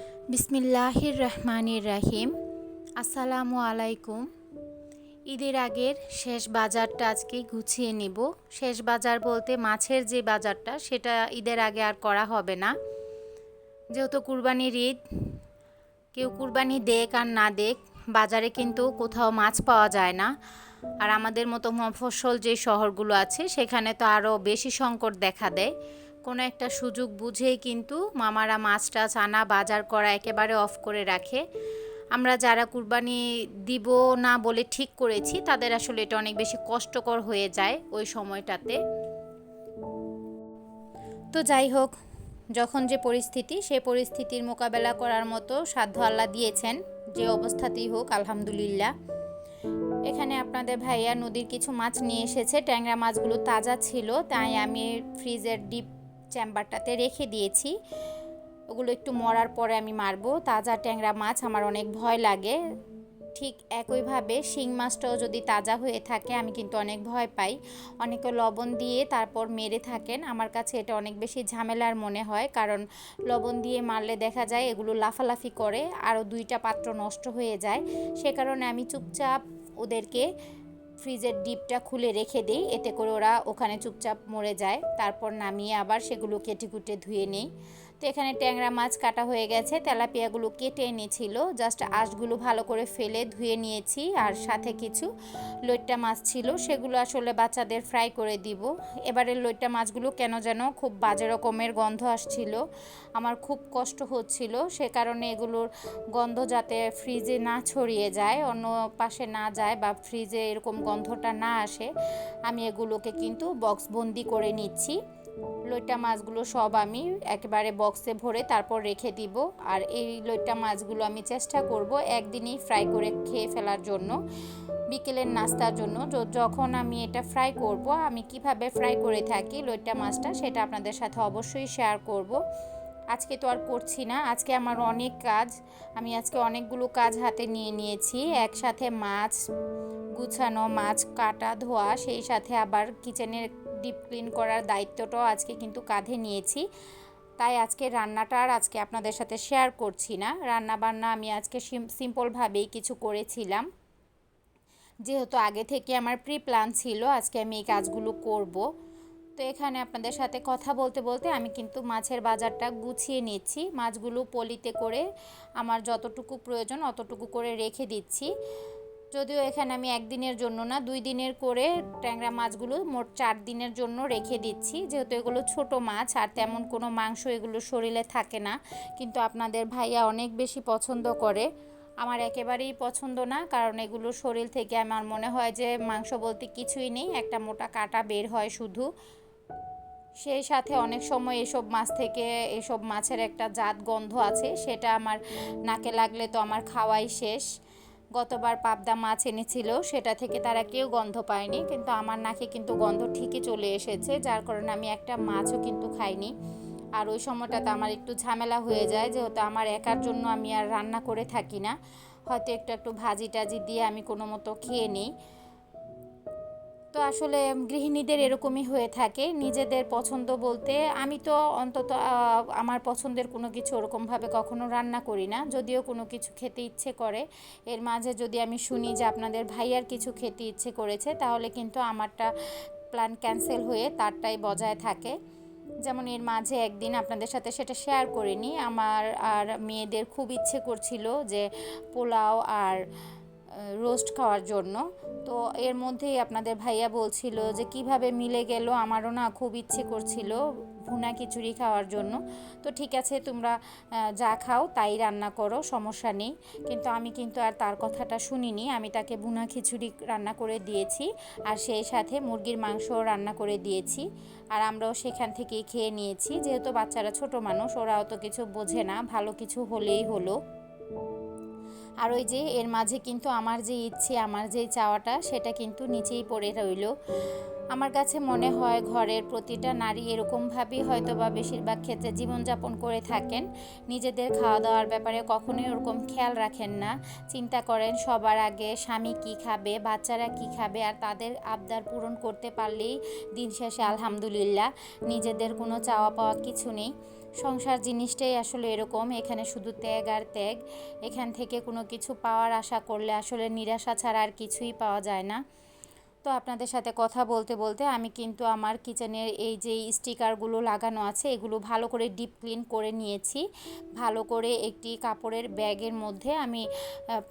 বিসমিল্লাহির রহমানির রাহিম আসসালামু আলাইকুম। ঈদের আগের শেষ বাজারটা আজকে গুছিয়ে নেব। শেষ বাজার বলতে মাছের যে বাজারটা, সেটা ঈদের আগে আর করা হবে না। যেহেতু কুরবানির ঈদ, কেউ কুরবানি দেখ আর না দেখ বাজারে কিন্তু কোথাও মাছ পাওয়া যায় না। আর আমাদের মতো মফস্বল যে শহরগুলো আছে, সেখানে তো আরও বেশি সংকট দেখা দেয়। কোনো একটা সুযোগ বুঝেই কিন্তু মামারা মাছ টাছ আনা বাজার করা একেবারে অফ করে রাখে। আমরা যারা কুরবানি দিব না বলে ঠিক করেছি, তাদের আসলে এটা অনেক বেশি কষ্টকর হয়ে যায় ওই সময়টাতে। তো যাই হোক, যখন যে পরিস্থিতি, সে পরিস্থিতির মোকাবেলা করার মতো সাধ্য আল্লাহ দিয়েছেন, যে অবস্থাতেই হোক, আলহামদুলিল্লাহ। এখানে আপনাদের ভাইয়া নদীর কিছু মাছ নিয়ে এসেছে, ট্যাংরা মাছগুলো তাজা ছিল, তাই আমি ফ্রিজের ডিপ চেম্বারটাতে রেখে দিয়েছি। ওগুলো একটু মরার পরে আমি মারবো। তাজা ট্যাংরা মাছ আমার অনেক ভয় লাগে। ঠিক একইভাবে শিং মাছটাও যদি তাজা হয়ে থাকে, আমি কিন্তু অনেক ভয় পাই। অনেকে লবণ দিয়ে তারপর মেরে থাকেন। আমার কাছে এটা অনেক বেশি ঝামেলার মনে হয়, কারণ লবণ দিয়ে মারলে দেখা যায় এগুলো লাফালাফি করে, আরও দুইটা পাত্র নষ্ট হয়ে যায়। সে কারণে আমি চুপচাপ ওদেরকে ফ্রিজের ডিপটা খুলে রেখে দিই, এতে করে ওরা ওখানে চুপচাপ মরে যায়। তারপর নামিয়ে আবার সেগুলো কেটে কুটে ধুয়ে নিই। তো এখানে ট্যাংরা মাছ কাটা হয়ে গেছে। তেলাপিয়াগুলো কেটে এনেছিল। জাস্ট আঁশগুলো ভালো করে ফেলে ধুয়ে নিয়েছি। আর সাথে কিছু লইট্টা মাছ ছিল, সেগুলো আসলে বাচ্চাদের ফ্রাই করে দিব। এবারে লইট্টা মাছগুলো কেন যেন খুব বাজে রকমের গন্ধ আসছিল। আমার খুব কষ্ট হচ্ছিল। সে কারণে এগুলোর গন্ধ যাতে ফ্রিজে না ছড়িয়ে যায়, অন্য পাশে না যায় বা ফ্রিজে এরকম গন্ধটা না আসে, আমি এগুলোকে কিন্তু বক্সবন্দি করে নিচ্ছি। লইট্টা মাছগুলো সব আমি একেবারে বক্সে ভরে তারপর রেখে দিব। আর এই লইট্টা মাছগুলো আমি চেষ্টা করব একদিনই ফ্রাই করে খেয়ে ফেলার জন্য, বিকেলের নাস্তার জন্য। যখন আমি এটা ফ্রাই করব, আমি কীভাবে ফ্রাই করে থাকি লইটা মাছটা সেটা আপনাদের সাথে অবশ্যই শেয়ার করব। আজকে তো আর করছি না, আজকে আমার অনেক কাজ। আমি আজকে অনেকগুলো কাজ হাতে নিয়ে নিয়েছি, একসাথে মাছ গুছানো, মাছ কাটা, ধোয়া, সেই সাথে আবার কিচেনের ডিপ ক্লিন করার দায়িত্বটাও আজকে কিন্তু কাঁধে নিয়েছি। তাই আজকে রান্নাটা আর আজকে আপনাদের সাথে শেয়ার করছি না। রান্না বান্না আমি আজকে সিম্পলভাবেই কিছু করেছিলাম। যেহেতু আগে থেকে আমার প্রি প্ল্যান ছিল, আজকে আমি এই কাজগুলো করব। তো এখানে আপনাদের সাথে কথা বলতে বলতে আমি কিন্তু মাছের বাজারটা গুছিয়ে নিচ্ছি। মাছগুলো পলিতে করে আমার যতটুকু প্রয়োজন অতটুকু করে রেখে দিচ্ছি। যদিও এখানে আমি একদিনের জন্য না, দুই দিনের করে ট্যাংরা মাছগুলো মোট চার দিনের জন্য রেখে দিচ্ছি। যেহেতু এগুলো ছোট মাছ, আর তেমন কোনো মাংস এগুলো শরীরে থাকে না, কিন্তু আপনাদের ভাইয়া অনেক বেশি পছন্দ করে। আমার একেবারেই পছন্দ না, কারণ এগুলো শরীর থেকে আমার মনে হয় যে মাংস বলতে কিছুই নেই, একটা মোটা কাটা বের হয় শুধু। সেই সাথে অনেক সময় এসব মাছ থেকে এসব মাছের একটা জাত গন্ধ আছে, সেটা আমার নাকে লাগলে তো আমার খাওয়াই শেষ। গতবার পাবদা মাছ এনেছিল, সেটা থেকে তারা কেউ গন্ধ পায়নি, কিন্তু আমার নাকে কিন্তু গন্ধ ঠিকই চলে এসেছে, যার কারণে আমি একটা মাছও কিন্তু খাইনি। আর ওই সময়টাতে আমার একটু ঝামেলা হয়ে যায়, যেহেতু আমার একার জন্য আমি আর রান্না করে থাকি না, হয়তো একটু একটু ভাজি টাজি দিয়ে আমি কোনো মতো খেয়ে নিই। তো আসলে গৃহিণীদের এরকমই হয়ে থাকে। নিজেদের পছন্দ বলতে আমি তো অন্তত আমার পছন্দের কোনো কিছু ওরকমভাবে কখনো রান্না করি না। যদিও কোনো কিছু খেতে ইচ্ছে করে। এর মাঝে যদি আমি শুনি যে আপনাদের ভাইয়ার কিছু খেতে ইচ্ছে করেছে, তাহলে কিন্তু আমারটা প্ল্যান ক্যান্সেল হয়ে তারটাই বজায় থাকে। যেমন এর মাঝে একদিন আপনাদের সাথে সেটা শেয়ার করিনি। আমার আর মেয়েদের খুব ইচ্ছে করছিল যে পোলাও আর রোস্ট খাওয়ার জন্য। তো এর মধ্যেই আপনাদের ভাইয়া বলছিল যে, কীভাবে মিলে গেল? আমারও না খুব ইচ্ছে করছিল ভুনা খিচুড়ি খাওয়ার জন্য। তো ঠিক আছে, তোমরা যা খাও তাই রান্না করো, সমস্যা নেই। কিন্তু আমি কিন্তু আর তার কথাটা শুনিনি। আমি তাকে ভুনা খিচুড়ি রান্না করে দিয়েছি আর সেই সাথে মুরগির মাংসও রান্না করে দিয়েছি। আর আমরাও সেখান থেকেই খেয়ে নিয়েছি। যেহেতু বাচ্চারা ছোট মানুষ ওরা অত কিছু বোঝে না। ভালো কিছু হলেই হলো। আর ওই যে এর মাঝে কিন্তু আমার যে ইচ্ছে, আমার যে চাওয়াটা, সেটা কিন্তু নিচেই পড়ে রইল। আমার কাছে মনে হয় ঘরের প্রতিটা নারী এরকমভাবেই হয়তো বা বেশিরভাগ ক্ষেত্রে জীবনযাপন করে থাকেন। নিজেদের খাওয়া দাওয়ার ব্যাপারে কখনোই ওরকম খেয়াল রাখেন না। চিন্তা করেন সবার আগে স্বামী কি খাবে, বাচ্চারা কি খাবে, আর তাদের আবদার পূরণ করতে পারলেই দিন শেষে আলহামদুলিল্লাহ, নিজেদের কোনো চাওয়া পাওয়া কিছু নেই। সংসার জিনিসটাই আসলে এরকম, এখানে শুধু ত্যাগ আর ত্যাগ। এখান থেকে কোনো কিছু পাওয়ার আশা করলে আসলে নিরাশা ছাড়া আর কিছুই পাওয়া যায় না। তো আপনাদের সাথে কথা বলতে বলতে আমি কিন্তু আমার কিচেনের এই যে স্টিকারগুলো লাগানো আছে, এগুলো ভালো করে ডিপ ক্লিন করে নিয়েছি। ভালো করে একটি কাপড়ের ব্যাগের মধ্যে আমি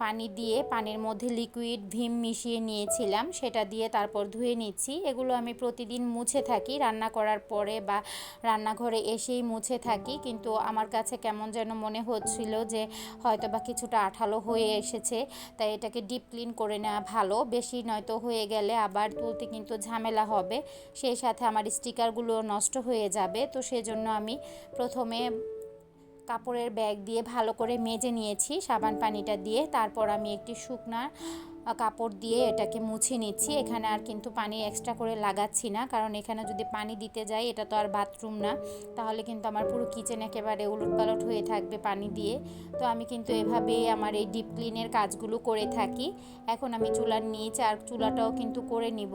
পানি দিয়ে পানির মধ্যে লিকুইড ভিম মিশিয়ে নিয়েছিলাম। সেটা দিয়ে তারপর ধুয়ে নিচ্ছি। এগুলো আমি প্রতিদিন মুছে থাকি। রান্না করার পরে বা রান্নাঘরে এসেই মুছে থাকি। কিন্তু আমার কাছে কেমন যেন মনে হচ্ছিল যে হয়তো বা কিছুটা আঠালো হয়ে এসেছে। তাই এটাকে ডিপ ক্লিন করে নেওয়া ভালো। বেশি নয়তো হয়ে গেলে আবার তুলতে কিন্তু ঝামেলা হবে। সেই সাথে আমার স্টিকারগুলো নষ্ট হয়ে যাবে। তো সেজন্য আমি প্রথমে কাপড়ের ব্যাগ দিয়ে ভালো করে মেজে নিয়েছি, সাবান পানিটা দিয়ে। তারপর আমি একটি শুকনা কাপড় দিয়ে এটাকে মুছে নিচ্ছি। এখানে আর কিন্তু পানি এক্সট্রা করে লাগাচ্ছি না। কারণ এখানে যদি পানি দিতে যাই, এটা তো আর বাথরুম না। তাহলে কিন্তু আমার পুরো কিচেন একেবারে উলট পালট হয়ে থাকবে পানি দিয়ে। তো আমি কিন্তু এভাবেই আমার এই ডিপ ক্লিনের কাজগুলো করে থাকি। এখন আমি চুলার নিচ আর চুলাটাও কিন্তু করে নিব।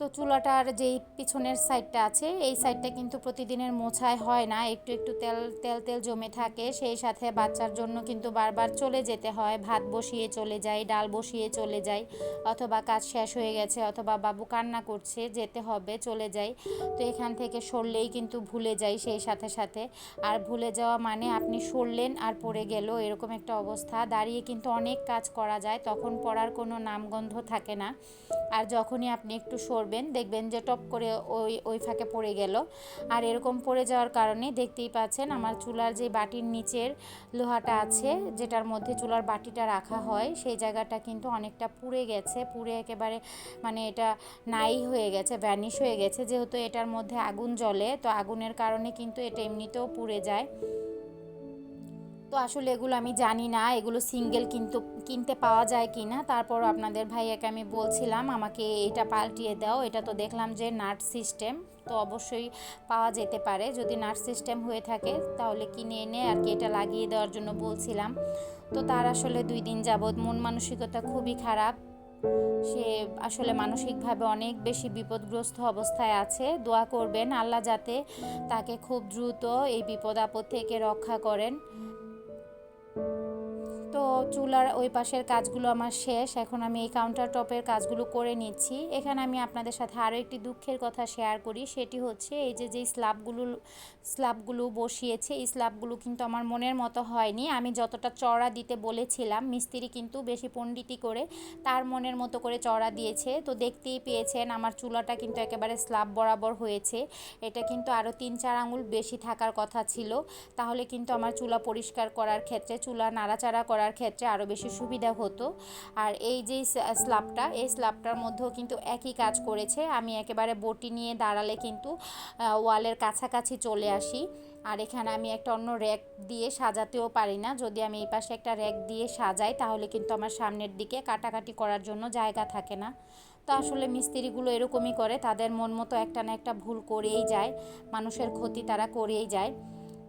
তো চুলাটার যেই পিছনের সাইডটা আছে, এই সাইডটা কিন্তু প্রতিদিনের মোছায় হয় না। একটু একটু তেল তেল তেল জমে থাকে। সেই সাথে বাচ্চার জন্য কিন্তু বারবার চলে যেতে হয়। ভাত বসিয়ে চলে যাই ডাল বসিয়ে চলে যাই অথবা কাজ শেষ হয়ে গেছে, অথবা বাবু কান্না করছে, যেতে হবে, চলে যাই তো এখান থেকে সরলেই কিন্তু ভুলে যাই সেই সাথে সাথে। আর ভুলে যাওয়া মানে আপনি সরলেন আর পড়ে গেল, এরকম একটা অবস্থা। দাঁড়িয়ে কিন্তু অনেক কাজ করা যায়, তখন পড়ার কোনো নামগন্ধ থাকে না। আর যখনই আপনি একটু সরবেন দেখবেন যে টপ করে ওই ওই ফাঁকে পড়ে গেল। আর এরকম পড়ে যাওয়ার কারণে দেখতেই পাচ্ছেন আমার চুলার যে বাটির নিচের লোহাটা আছে, যেটার মধ্যে চুলার বাটিটা রাখা হয়, সেই জায়গাটা কিন্তু অনেকটা পুড়ে গেছে, পুড়ে একেবারে মানে এটা নাই হয়ে গেছে ভ্যানিশ হয়ে গেছে। যেহেতু এটার মধ্যে আগুন জ্বলে, তো আগুনের কারণে কিন্তু এটা এমনিতেও পুড়ে যায়। তো আসলে এগুলো আমি জানি না। এগুলো সিঙ্গেল কিন্তু কিনতে পাওয়া যায় কি না তারপর আপনাদের ভাইয়াকে আমি বলছিলাম, আমাকে এটা পাল্টিয়ে দাও। এটা তো দেখলাম যে নাট সিস্টেম, তো অবশ্যই পাওয়া যেতে পারে। যদি নাট সিস্টেম হয়ে থাকে, তাহলে কিনে এনে আর কি এটা লাগিয়ে দেওয়ার জন্য বলছিলাম। তো তার আসলে দুই দিন যাবৎ মন মানসিকতা খুবই খারাপ। সে আসলে মানসিকভাবে অনেক বেশি বিপদগ্রস্ত অবস্থায় আছে। দোয়া করবেন, আল্লাহ যাতে তাকে খুব দ্রুত এই বিপদ আপদ থেকে রক্ষা করেন। চুলার ওই পাশের কাজগুলো আমার শেষ। এখন আমি এই কাউন্টার টপের কাজগুলো করে নিচ্ছি। এখানে আমি আপনাদের সাথে আরও একটি দুঃখের কথা শেয়ার করি। সেটি হচ্ছে এই যে যে স্ল্যাবগুলো স্ল্যাবগুলো বসিয়েছে, এই স্ল্যাবগুলো কিন্তু আমার মনের মতো হয়নি। আমি যতটা চড়া দিতে বলেছিলাম, মিস্ত্রি কিন্তু বেশি পণ্ডিতি করে তার মনের মতো করে চড়া দিয়েছে। তো দেখতেই পেয়েছেন, আমার চুলাটা কিন্তু একেবারে স্ল্যাব বরাবর হয়েছে। এটা কিন্তু আরও তিন চার আঙুল বেশি থাকার কথা ছিল। তাহলে কিন্তু আমার চুলা পরিষ্কার করার ক্ষেত্রে, চুলা নাড়াচাড়া করার করার ক্ষেত্রে আরও বেশি সুবিধা হতো। আর এই যে স্ল্যাবটা, এই স্ল্যাবটার মধ্যেও কিন্তু একই কাজ করেছে। আমি একেবারে বটি নিয়ে দাঁড়ালে কিন্তু ওয়ালের কাছাকাছি চলে আসি। আর এখানে আমি একটা অন্য র্যাক দিয়ে সাজাতেও পারি না। যদি আমি এই পাশে একটা র্যাক দিয়ে সাজাই, তাহলে কিন্তু আমার সামনের দিকে কাটাকাটি করার জন্য জায়গা থাকে না। তো আসলে মিস্ত্রিগুলো এরকমই করে। তাদের মন মতো একটা না একটা ভুল করেই যায়। মানুষের ক্ষতি তারা করেই যায়।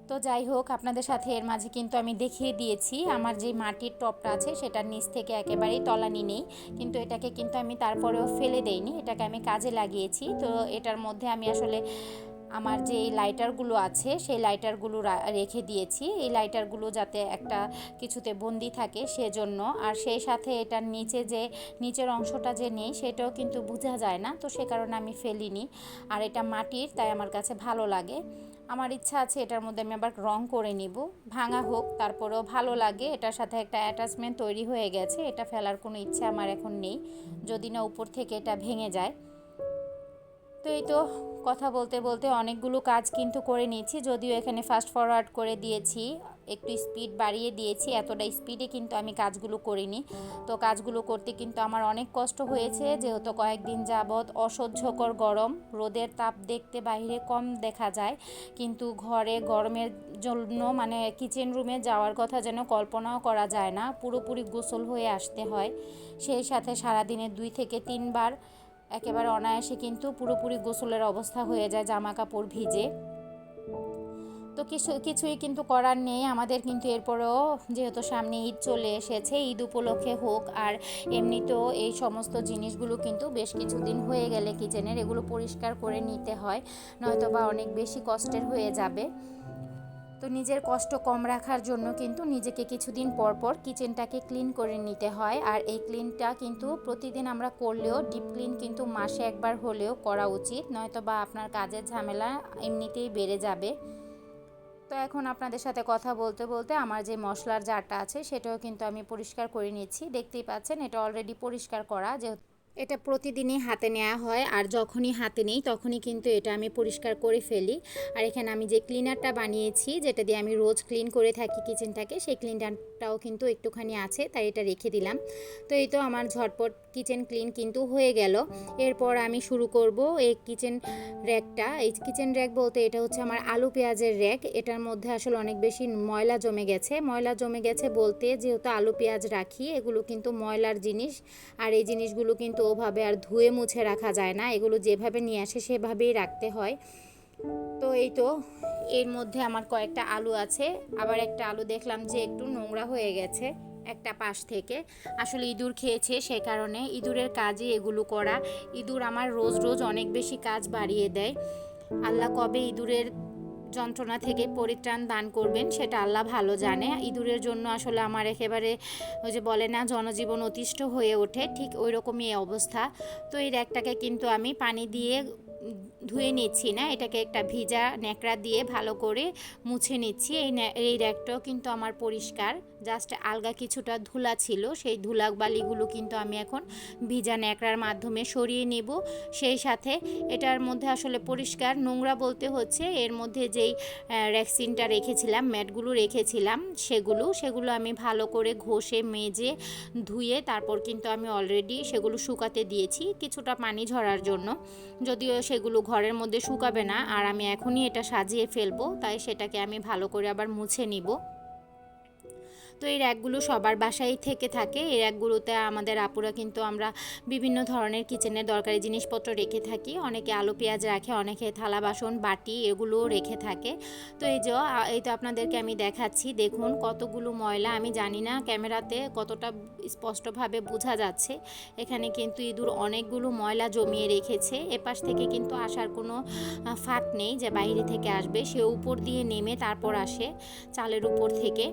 তো যাই হোক, আপনাদের সাথে এর মাঝে কিন্তু আমি দেখিয়ে দিয়েছি। আমার যে মাটির টপটা আছে, সেটার নিচ থেকে একেবারেই তলানি নেই। কিন্তু এটাকে কিন্তু আমি তারপরেও ফেলে দেইনি। এটাকে আমি কাজে লাগিয়েছি। তো এটার মধ্যে আমি আসলে আমার যে এই লাইটারগুলো আছে, সেই লাইটারগুলো রেখে দিয়েছি। এই লাইটারগুলো যাতে একটা কিছুতে বন্দি থাকে সেজন্য। আর সেই সাথে এটার নিচে যে, নিচের অংশটা যে নেই, সেটাও কিন্তু বোঝা যায় না। তো সে কারণে আমি ফেলিনি। আর এটা মাটির, তাই আমার কাছে ভালো লাগে। আমার ইচ্ছা আছে এটার মধ্যে আমি আবার রং করে নিব। ভাঙা হোক, তারপরেও ভালো লাগে, এটার সাথে একটা অ্যাটাচমেন্ট তৈরি হয়ে গেছে, এটা ফেলার কোনো ইচ্ছা আমার এখন নেই, যদি না উপর থেকে এটা ভেঙে যায়। তো এই তো কথা বলতে বলতে অনেকগুলো কাজ কিন্তু করে নিয়েছি, যদিও এখানে ফাস্ট ফরওয়ার্ড করে দিয়েছি। একটু স্পিড বাড়িয়ে দিয়েছি, এতটা স্পিডে কিন্তু আমি কাজগুলো করিনি। তো কাজগুলো করতে কিন্তু আমার অনেক কষ্ট হয়েছে, যেহেতু কয়েকদিন যাবৎ অসহ্যকর গরম, রোদের তাপ দেখতে বাইরে কম দেখা যায়। কিন্তু ঘরে গরমের জন্য মানে কিচেন রুমে যাওয়ার কথা যেন কল্পনাও করা যায় না, পুরোপুরি গোসল হয়ে আসতে হয়। সেই সাথে সারাদিনে দুই থেকে তিনবার একেবারে অনায়াসে কিন্তু পুরোপুরি গোসলের অবস্থা হয়ে যায় জামা কাপড় ভিজে। তো কিছু, কিছুই কিন্তু করার নেই। আমাদের কিন্তু এরপরেও যেহেতু সামনে ঈদ চলে এসেছে, ঈদ উপলক্ষে হোক আর এমনিতেও এই সমস্ত জিনিসগুলো কিন্তু বেশ কিছুদিন হয়ে গেলে কিচেনের, এগুলো পরিষ্কার করে নিতে হয় নয়তো বা অনেক বেশি কষ্টের হয়ে যাবে। তো নিজের কষ্ট কম রাখার জন্য কিন্তু নিজেকে কিছুদিন পর পর কিচেনটাকে ক্লিন করে নিতে হয়। আর এই ক্লিনটা কিন্তু প্রতিদিন আমরা করলেও, ডিপ ক্লিন কিন্তু মাসে একবার হলেও করা উচিত নয়তো বা আপনার কাজের ঝামেলা এমনিতেই বেড়ে যাবে। তো এখন আপনাদের সাথে কথা বলতে বলতে আমার যে মশলার জারটা আছে সেটাও কিন্তু আমি পরিষ্কার করে নিচ্ছি দেখতেই পাচ্ছেন এটা অলরেডি পরিষ্কার করা, যেহেতু এটা প্রতিদিনই হাতে নেওয়া হয় আর যখনই হাতে নেই তখনই কিন্তু এটা আমি পরিষ্কার করে ফেলি। আর এখানে আমি যে ক্লিনারটা বানিয়েছি, যেটা দিয়ে আমি রোজ ক্লিন করে থাকি কিচেনটাকে সেই ক্লিনারটাও কিন্তু একটুখানি আছে, তাই এটা রেখে দিলাম। তো এই তো আমার ঝটপট কিচেন ক্লিন কিন্তু হয়ে গেল। এরপর আমি শুরু করব এই কিচেন র্যাকটা এই কিচেন র্যাক বলতে এটা হচ্ছে আমার আলু পেঁয়াজের র্যাক এটার মধ্যে আসলে অনেক বেশি ময়লা জমে গেছে। ময়লা জমে গেছে বলতে যেহেতু আলু পেঁয়াজ রাখি, এগুলো কিন্তু ময়লার জিনিস। আর এই জিনিসগুলো কিন্তু ওভাবে আর ধুয়ে মুছে রাখা যায় না। এগুলো যেভাবে নিয়ে আসে সেভাবেই রাখতে হয়। তো এই তো, এর মধ্যে আমার কয়েকটা আলু আছে। আবার একটা আলু দেখলাম যে একটু নোংরা হয়ে গেছে একটা পাশ থেকে। আসলে ইঁদুর খেয়েছে সে কারণে। ইঁদুরের কাজই এগুলো করা। ইঁদুর আমার রোজ রোজ অনেক বেশি কাজ বাড়িয়ে দেয়। আল্লাহ কবে ইঁদুরের যন্ত্রণা থেকে পরিত্রাণ দান করবেন, সেটা আল্লাহ ভালো জানে। ইঁদুরের জন্য আসলে আমার একেবারে ওই যে বলে না, জনজীবন অতিষ্ঠ হয়ে ওঠে, ঠিক ওই রকমই অবস্থা। তো এই র্যাকটাকে কিন্তু আমি পানি দিয়ে ধুয়ে নিচ্ছি না, এটাকে একটা ভিজা ন্যাকড়া দিয়ে ভালো করে মুছে নিচ্ছি। এই এই র্যাকটাও কিন্তু আমার পরিষ্কার। জাস্ট আলগা কিছুটা ধুলা ছিল। সেই ধুলা বালিগুলো কিন্তু আমি এখন ভিজা ন্যাকড়ার মাধ্যমে সরিয়ে নেব। সেই সাথে এটার মধ্যে আসলে পরিষ্কার নোংরা বলতে হচ্ছে। এর মধ্যে যেই র্যাক্সিনটা রেখেছিলাম, ম্যাটগুলো রেখেছিলাম, সেগুলো সেগুলো আমি ভালো করে ঘষে, মেজে, ধুয়ে তারপর কিন্তু আমি অলরেডি সেগুলো শুকাতে দিয়েছি কিছুটা পানি ঝরার জন্য। যদিও সেগুলো ঘরের মধ্যে শুকাবে না, আর আমি এখনই এটা সাজিয়ে ফেলব, তাই সেটাকে আমি ভালো করে আবার মুছে নিব। তো এই র্যাকগুলো সবার বাসায় থেকে থাকে। এই র্যাকগুলোতে আমাদের আপুরা কিন্তু আমরা বিভিন্ন ধরনের কিচেনের দরকারি জিনিসপত্র রেখে থাকি। অনেকে আলু, পেঁয়াজ রাখে, অনেকে থালা বাসন, বাটি এগুলোও রেখে থাকে। তো এই যে এই তো আপনাদেরকে আমি দেখাচ্ছি। দেখুন কতগুলো ময়লা, আমি জানি না ক্যামেরাতে কতটা স্পষ্টভাবে বোঝা যাচ্ছে। এখানে কিন্তু ইঁদুর অনেকগুলো ময়লা জমিয়ে রেখেছে। এপাশ থেকে কিন্তু আসার কোনো ফাঁক নেই যে বাইরে থেকে আসবে। সে উপর দিয়ে নেমে তারপর আসে চালের উপর থেকে।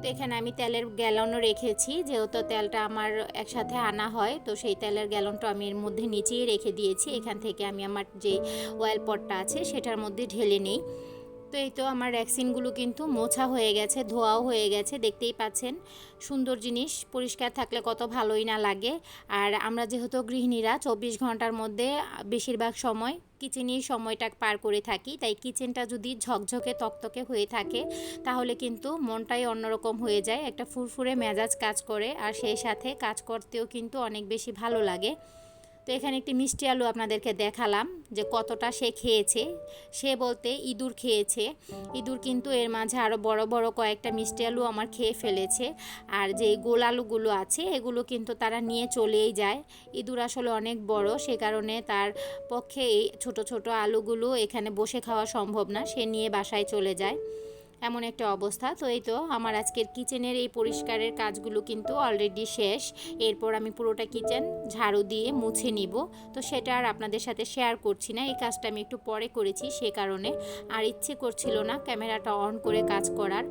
তো এখানে আমি তেলের গ্যালনও রেখেছি, যেহেতু তেলটা আমার একসাথে আনা হয়, তো সেই তেলের গ্যালনটা আমি এর মধ্যে নিচেই রেখে দিয়েছি। এখান থেকে আমি আমার যে অয়েল পটটা আছে, সেটার মধ্যে ঢেলে নিই। তো এই তো আমার ভ্যাকসিনগুলো কিন্তু মোছা হয়ে গেছে, ধোয়াও হয়ে গেছে, দেখতেই পাচ্ছেন। সুন্দর জিনিস, পরিষ্কার থাকলে কত ভালোই না লাগে। আর আমরা যেহেতু গৃহিণীরা, চব্বিশ ঘণ্টার মধ্যে বেশিরভাগ সময় কিচেনেই সময়টা পার করে থাকি। তাই কিচেনটা যদি ঝকঝকে, তকতকে হয়ে থাকে, তাহলে কিন্তু মনটাই অন্যরকম হয়ে যায়। একটা ফুরফুরে মেজাজ কাজ করে, আর সেই সাথে কাজ করতেও কিন্তু অনেক বেশি ভালো লাগে। তো এখানে একটি মিষ্টি আলু আপনাদেরকে দেখালাম যে কতটা সে খেয়েছে। সে বলতে ইঁদুর খেয়েছে। ইঁদুর কিন্তু এর মাঝে আরও বড় বড় কয়েকটা মিষ্টি আলু আমার খেয়ে ফেলেছে। আর যে গোল আলুগুলো আছে, এগুলো কিন্তু তারা নিয়ে চলেই যায়। ইঁদুর আসলে অনেক বড়, সে কারণে তার পক্ষে এই ছোট ছোট আলুগুলো এখানে বসে খাওয়া সম্ভব না। সে নিয়ে বাসায় চলে যায়। এমন একটা অবস্থা। তো এই তো আমার আজকের কিচেনের এই পরিষ্কারের কাজগুলো কিন্তু অলরেডি শেষ। এরপর আমি পুরোটা কিচেন ঝাড়ু দিয়ে মুছে নিব। তো সেটা আর আপনাদের সাথে শেয়ার করছি না। এই কাজটা আমি একটু পরে করেছি সে কারণে। আর ইচ্ছে করছিল না ক্যামেরাটা অন করে কাজ করার।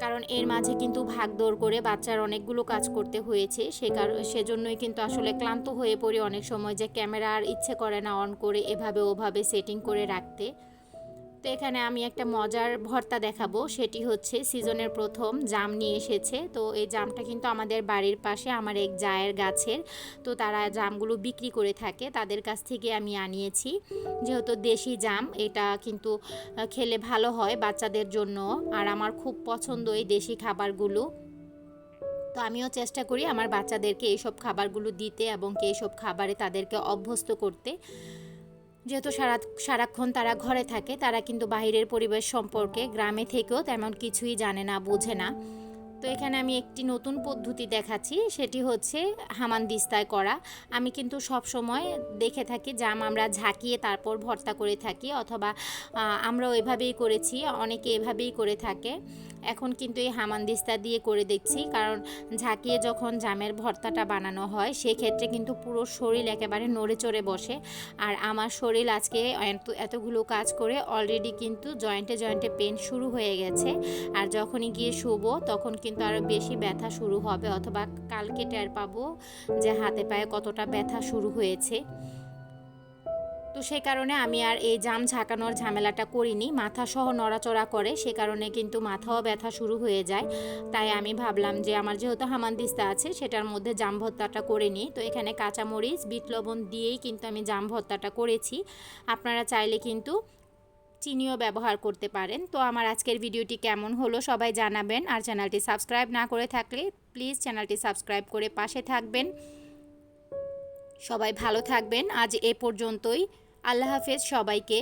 কারণ এর মাঝে কিন্তু ভাগ দৌড় করে বাচ্চার অনেকগুলো কাজ করতে হয়েছে। সে কারণ সেজন্যই কিন্তু আসলে ক্লান্ত হয়ে পড়ি অনেক সময় যে ক্যামেরা আর ইচ্ছে করে না অন করে এভাবে ওভাবে সেটিং করে রাখতে। তো এখানে আমি একটা মজার ভর্তা দেখাবো। সেটি হচ্ছে সিজনের প্রথম জাম নিয়ে এসেছে। তো এই জামটা কিন্তু আমাদের বাড়ির পাশে আমার এক জায়ের গাছের। তো তারা জামগুলো বিক্রি করে থাকে। তাদের কাছ থেকে আমি আনিয়েছি। যেহেতু দেশি জাম, এটা কিন্তু খেলে ভালো হয় বাচ্চাদের জন্য। আর আমার খুব পছন্দ এই দেশি খাবারগুলো। তো আমিও চেষ্টা করি আমার বাচ্চাদেরকে এইসব খাবারগুলো দিতে এবং এইসব খাবারে তাদেরকে অভ্যস্ত করতে। যেহেতু সারা সারাক্ষণ তারা ঘরে থাকে, তারা কিন্তু বাহিরের পরিবেশ সম্পর্কে গ্রামে থেকেও তেমন কিছুই জানে না, বোঝে না। তো এখানে আমি একটি নতুন পদ্ধতি দেখাচ্ছি, সেটি হচ্ছে হামান দিস্তায় করা। আমি কিন্তু সব সময় দেখে থাকি, জাম আমরা ঝাঁকিয়ে তারপর ভর্তা করে থাকি, অথবা আমরাও এভাবেই করেছি, অনেকে এভাবেই করে থাকে। এখন কিন্তু এই হামানদিস্তা দিয়ে করে দেখছি কারণ ঝাঁকিয়ে যখন জামের ভর্তাটা বানানো হয়, সেক্ষেত্রে কিন্তু পুরো শরীর একেবারে নড়ে চড়ে বসে। আর আমার শরীর আজকে এত, এতগুলো কাজ করে অলরেডি কিন্তু জয়েন্টে জয়েন্টে পেন শুরু হয়ে গেছে। আর যখনই গিয়ে শুবো, তখন কিন্তু আরও বেশি ব্যথা শুরু হবে অথবা কালকে টের পাবো যে হাতে পায়ে কতটা ব্যথা শুরু হয়েছে। তো সেই কারণে আমি আর এই জাম ঝাঁকানোর ঝামেলাটা করিনি। মাথা সহ নড়াচড়া করে, সে কারণে কিন্তু মাথাও ব্যথা শুরু হয়ে যায়। তাই আমি ভাবলাম যে আমার যেহেতু হামানদিস্তা আছে, সেটার মধ্যে জাম ভর্তাটা করে নিই। তো এখানে কাঁচামরিচ, বিট লবণ দিয়েই কিন্তু আমি জাম ভর্তাটা করেছি। আপনারা চাইলে কিন্তু চিনিও ব্যবহার করতে পারেন। তো আমার আজকের ভিডিওটি কেমন হলো সবাই জানাবেন। আর চ্যানেলটি সাবস্ক্রাইব না করে থাকলে প্লিজ চ্যানেলটি সাবস্ক্রাইব করে পাশে থাকবেন। সবাই ভালো থাকবেন। আজ এ পর্যন্তই। আল্লাহ হাফেজ সবাইকে।